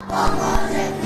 Allah'ın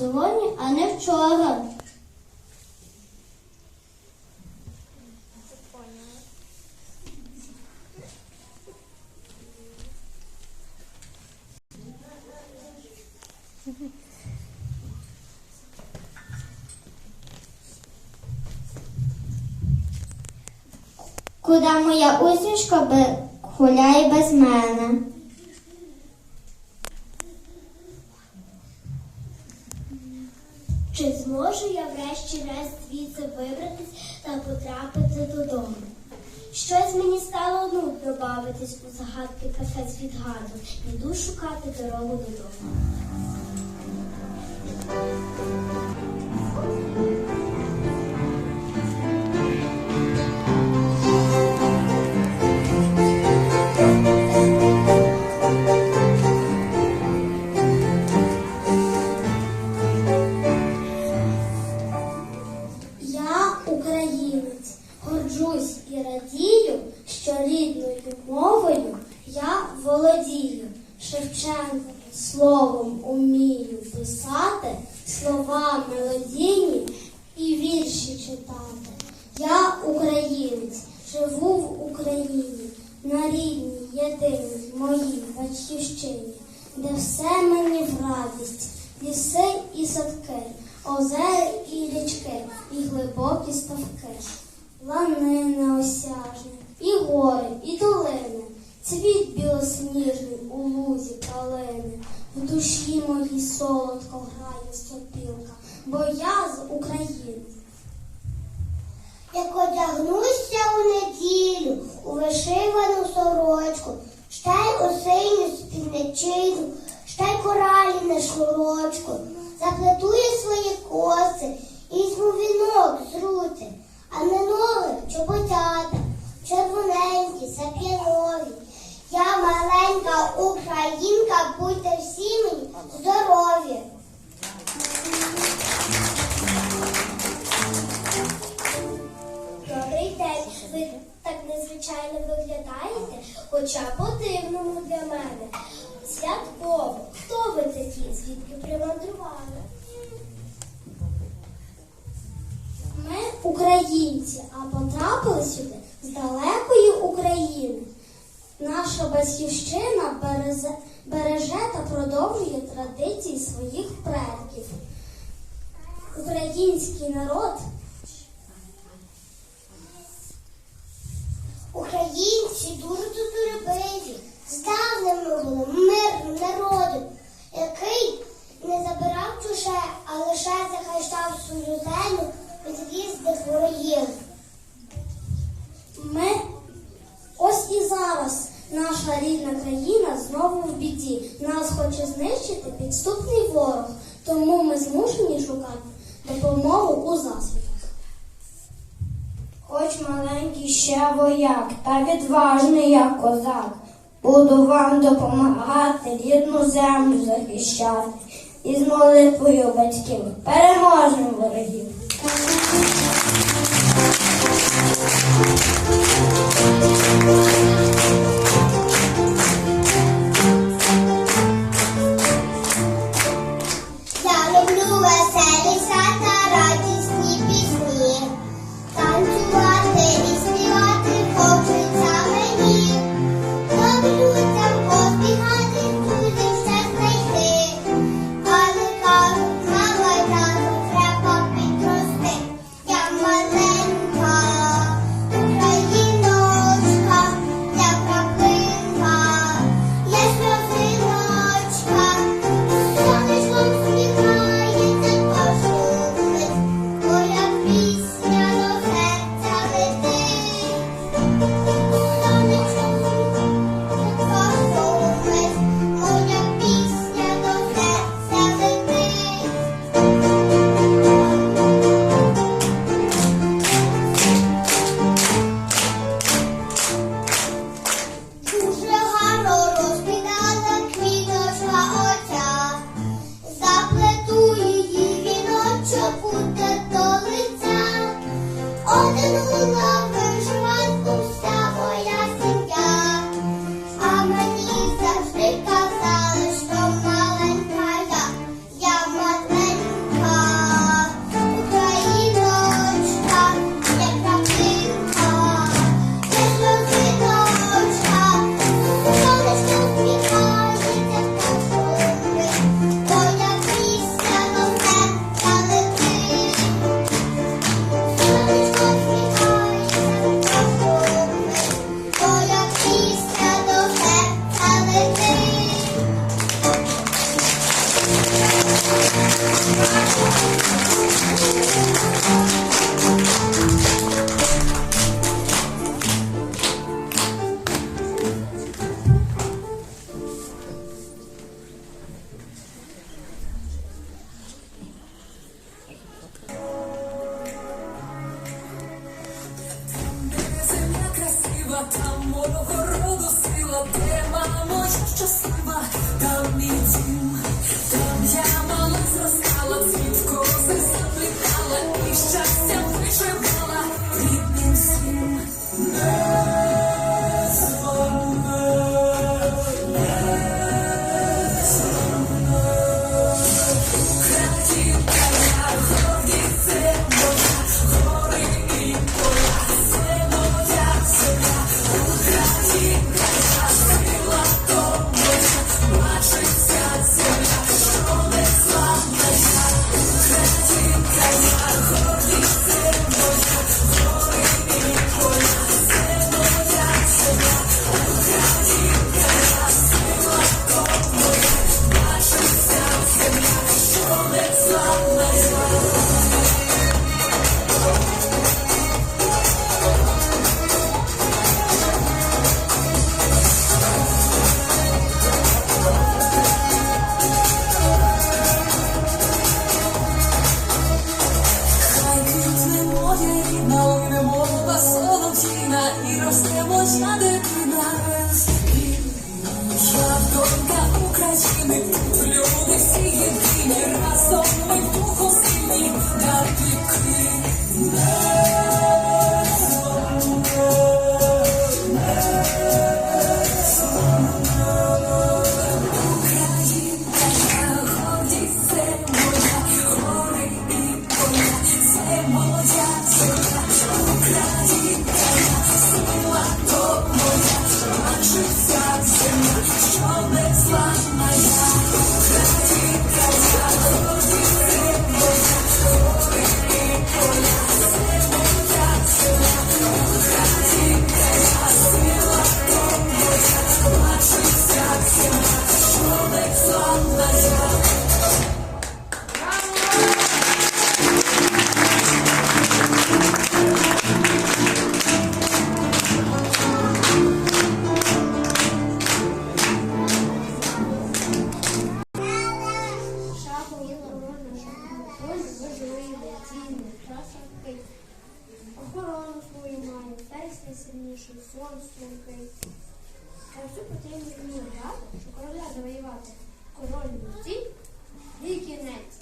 сьогодні, а не вчора? Куда моя усмішка гуляє без мене? Чи зможу я врешті-решт звідси вибратись та потрапити додому? Щось мені стало нудно бавитись у загадки кафе з відгаду. Іду шукати дорогу додому. Мені в радість, ліси і садки, озери і річки, і глибокі ставки, лани неосяжні, і гори, і долини, цвіт білосніжний у лузі калини, в душі моїй солодко грає сопілка, бо я з України. Як одягнуся у неділю у вишивану сорочку, ще й у синю спільничину, ще й коралі на шнурочку, заплету свої коси і візьму вінок з рути, а на ноги чоботята, червоненькі, сап'янові. Я маленька українка, будьте всі мені здорові. Добрий день. Ви так незвичайно виглядаєте, хоча по-дивному для мене. Святково. Хто ви такі? Звідки примандрували? Ми українці, а потрапили сюди з далекої України. Наша батьківщина березе- береже та продовжує традиції своїх предків. Український народ рідну землю захищати, і з молитвою батьків. Переможемо ворогів. Я стрункий. А всю потрібно вмію грати, що короля завоювати. Король стіль і кінець.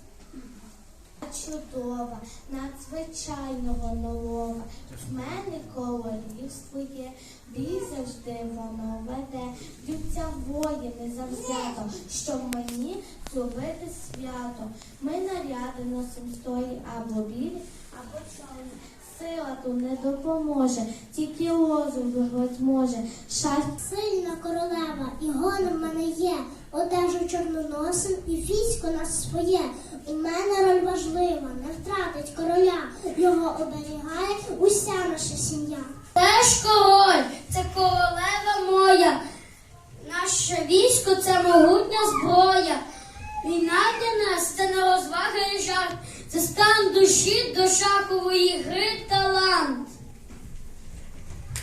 Чудова, надзвичайного нового, в мене королівство є, бій завжди воно веде, б'ються воїни завзято, щоб мені зробити свято. Ми наряди носим стої або білі, або чорні. Сила ту не допоможе, тільки лозунг виготь може. Шаль Сильна королева, і гонор в мене є, одежу чорноносим і військо нас своє. У мене роль важлива, не втратить короля, його оберігає уся наша сім'я. Теж король, це королева моя. Наше військо це могутня зброя. Війна для нас це не розвага і жарт, це стан душі до шахової гри талант.